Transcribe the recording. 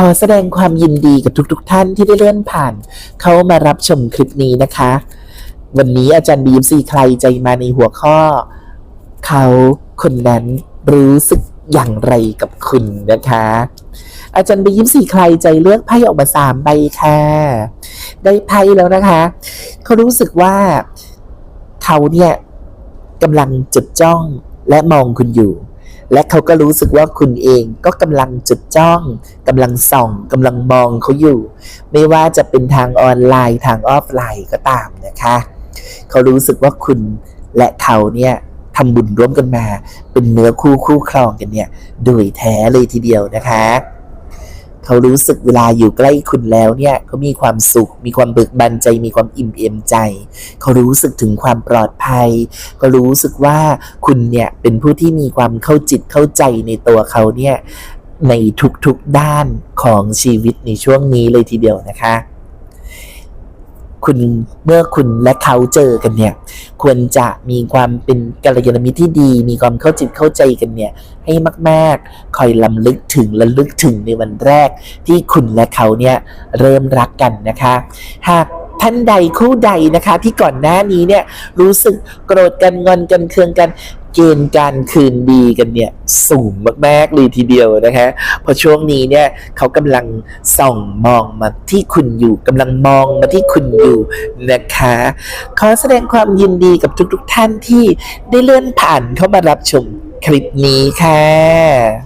ขอแสดงความยินดีกับทุกๆทท่านที่ได้เลื่อนผ่าน เข้ามารับชมคลิปนี้นะคะ วันนี้อาจารย์บีมซีใครใจมาในหัวข้อ เขาคนนั้นรู้สึกอย่างไรกับคุณนะคะ อาจารย์บีมซีใครใจเลือกไพ่ออกมาสามใบค่ะ ได้ไพ่แล้วนะคะ เขารู้สึกว่าเขาเนี่ยกำลังจดจ้องและมองคุณอยู่ และเขาก็รู้สึกว่าคุณเองก็กำลังจุดจ้องกำลังส่องกำลังมองเขาอยู่ ไม่ว่าจะเป็นทางออนไลน์ทางออฟไลน์ก็ตามนะคะ เขารู้สึกว่าคุณและเขาเนี่ยทำบุญร่วมกันมา เป็นเนื้อคู่คู่ครองกันเนี่ยโดยแท้เลยทีเดียวนะคะ เขารู้สึกเวลาอยู่ใกล้คุณแล้วเนี่ยเขามีความสุข มีความเบิกบานใจ มีความอิ่มเอมใจ เขารู้สึกถึงความปลอดภัย ก็รู้สึกว่าคุณเนี่ยเป็นผู้ที่มีความเข้าจิตเข้าใจในตัวเขาเนี่ยในทุกๆด้านของชีวิตในช่วงนี้เลยทีเดียวนะคะ คุณเมื่อคุณและเขาเจอกันเนี่ย ควรจะมีความเป็นกัลยาณมิตรที่ดี มีความเข้าจิตเข้าใจกันเนี่ย ให้มากๆ คอยลำลึกถึงและลึกถึงในวันแรก ที่คุณและเขาเนี่ยเริ่มรักกันนะคะ หากท่านใดคู่ใดนะคะ ที่ก่อนหน้านี้เนี่ยรู้สึกโกรธกันงอนกันเคืองกัน เกณฑ์การคืนดีกันเนี่ยสูงมากๆเลยทีเดียวนะคะเพราะช่วงนี้เนี่ยเขากำลังส่องมองมาที่คุณอยู่กำลังมองมาที่คุณอยู่นะคะขอแสดงความยินดีกับทุกๆท่านที่ได้เลื่อนผ่านเข้ามารับชมคลิปนี้ค่ะ